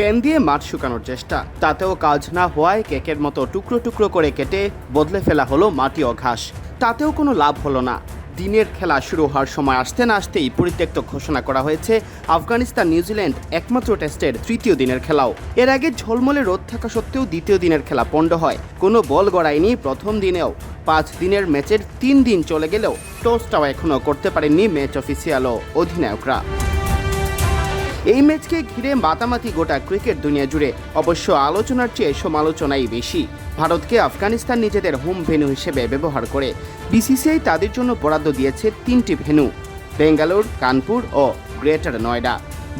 Fan দিয়ে মাঠ শুকানোর চেষ্টা। তাতেও কাজ না হওয়ায় কেকের মতো টুকরো টুকরো করে কেটে বদলে ফেলা হলো মাটি ও ঘাস তাতেও কোনো লাভ হলো না। দিনের খেলা শুরু হওয়ার সময় আসতে না আসতেই পরিত্যক্ত ঘোষণা করা হয়েছে আফগানিস্তান, নিউজিল্যান্ড একমাত্র টেস্টের তৃতীয় দিনের খেলাও। এর আগে ঝলমলে রোদ থাকা সত্ত্বেও দ্বিতীয় দিনের খেলা পণ্ড হয়। কোনো বল গড়ায়নি প্রথম দিনেও। পাঁচ দিনের ম্যাচের তিন দিন চলে গেলেও টসটাও এখনও করতে পারেননি ম্যাচ অফিসিয়াল ও অধিনায়করা। এই ম্যাচকে ঘিরে মাতামাতি গোটা ক্রিকেট দুনিয়া জুড়ে অবশ্য আলোচনার চেয়ে সমালোচনাই বেশি। ভারতকে আফগানিস্তান নিজেদের হোম ভেন্যু হিসেবে ব্যবহার করে বিসিসিআই তাদের জন্য বরাদ্দ দিয়েছে তিনটি ভেন্যু বেঙ্গালোর, কানপুর ও গ্রেটার নয়ডা।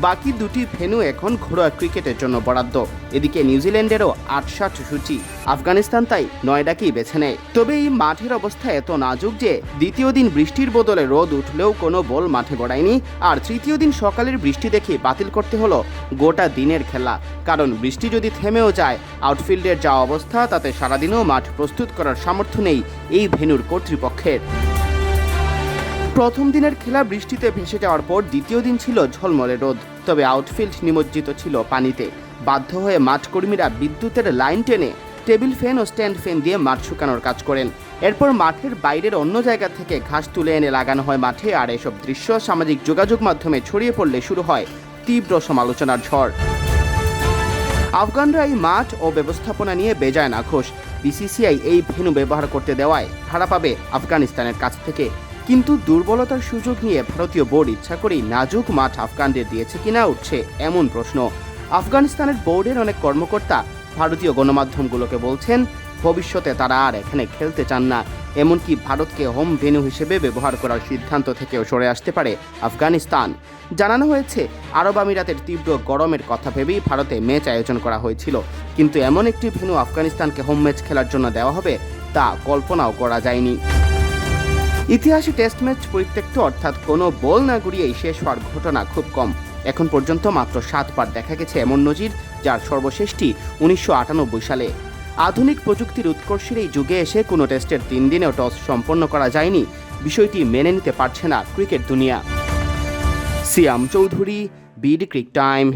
বাকি দুটি ভেন্যু এখন ঘরোয়া ক্রিকেটের জন্য বরাদ্দ। এদিকে নিউজিল্যান্ডেরও আটষাট সূচি, আফগানিস্তান তাই নয়ডাকেই বেছে নেয়। তবে এই মাঠের অবস্থা এত নাজুক যে দ্বিতীয় দিন বৃষ্টির বদলে রোদ উঠলেও কোনো বল মাঠে গড়ায়নি। আর তৃতীয় দিন সকালের বৃষ্টি দেখে বাতিল করতে হলো গোটা দিনের খেলা। কারণ বৃষ্টি যদি থেমেও যায়, আউটফিল্ডের যা অবস্থা তাতে সারাদিনও মাঠ প্রস্তুত করার সামর্থ্য নেই এই ভেন্যুর কর্তৃপক্ষের। প্রথম দিনের খেলা বৃষ্টিতে ভেসে যাওয়ার পর দ্বিতীয় দিন ছিল ঝলমলে রোদ। তবে আউটফিল্ড নিমজ্জিত ছিল পানিতে। বাধ্য হয়ে মাঠকর্মীরা বিদ্যুতের লাইন টেনে টেবিল ফ্যান ও স্ট্যান্ড ফ্যান দিয়ে মাঠ শুকানোর কাজ করেন। এরপর মাঠের বাইরের অন্য জায়গা থেকে ঘাস তুলে এনে লাগানো হয় মাঠে আর এসব দৃশ্য সামাজিক যোগাযোগ মাধ্যমে ছড়িয়ে পড়লে শুরু হয় তীব্র সমালোচনার ঝড়। আফগানরা এই মাঠ ও ব্যবস্থাপনা নিয়ে বেজায় নাখোশ। বিসিসিআই এই ভেনু ব্যবহার করতে দেওয়ায় ভাড়া পাবে আফগানিস্তানের কাছ থেকে। কিন্তু দুর্বলতার সুযোগ নিয়ে ভারতীয় বোর্ড ইচ্ছা করেই নাজুক মাঠ আফগানদের দিয়েছে কিনা উঠছে এমন প্রশ্ন। আফগানিস্তানের বোর্ডের অনেক কর্মকর্তা ভারতীয় গণমাধ্যমগুলোকে বলছেন, ভবিষ্যতে তারা আর এখানে খেলতে চান না। এমনকি ভারতকে হোম ভেন্যু হিসেবে ব্যবহার করার সিদ্ধান্ত থেকেও সরে আসতে পারে আফগানিস্তান। জানানো হয়েছে, আরব আমিরাতের তীব্র গরমের কথা ভেবেই ভারতে ম্যাচ আয়োজন করা হয়েছিল। কিন্তু এমন একটি ভেন্যু আফগানিস্তানকে হোম ম্যাচ খেলার জন্য দেওয়া হবে, তা কল্পনাও করা যায়নি। ইতিহাসে টেস্ট ম্যাচ পরিত্যক্ত, অর্থাৎ কোনো বল না গুড়িয়েই শেষ হওয়ার ঘটনা খুব কম। এখন পর্যন্ত মাত্র সাত সাতবার দেখা গেছে এমন নজির, যার সর্বশেষটি উনিশশো আটানব্বই সালে। আধুনিক প্রযুক্তির উৎকর্ষের এই যুগে এসে কোনো টেস্টের তিন দিনেও টস সম্পন্ন করা যায়নি। বিষয়টি মেনে নিতে পারছে না ক্রিকেট দুনিয়া। Siam Chowdhury BD cric time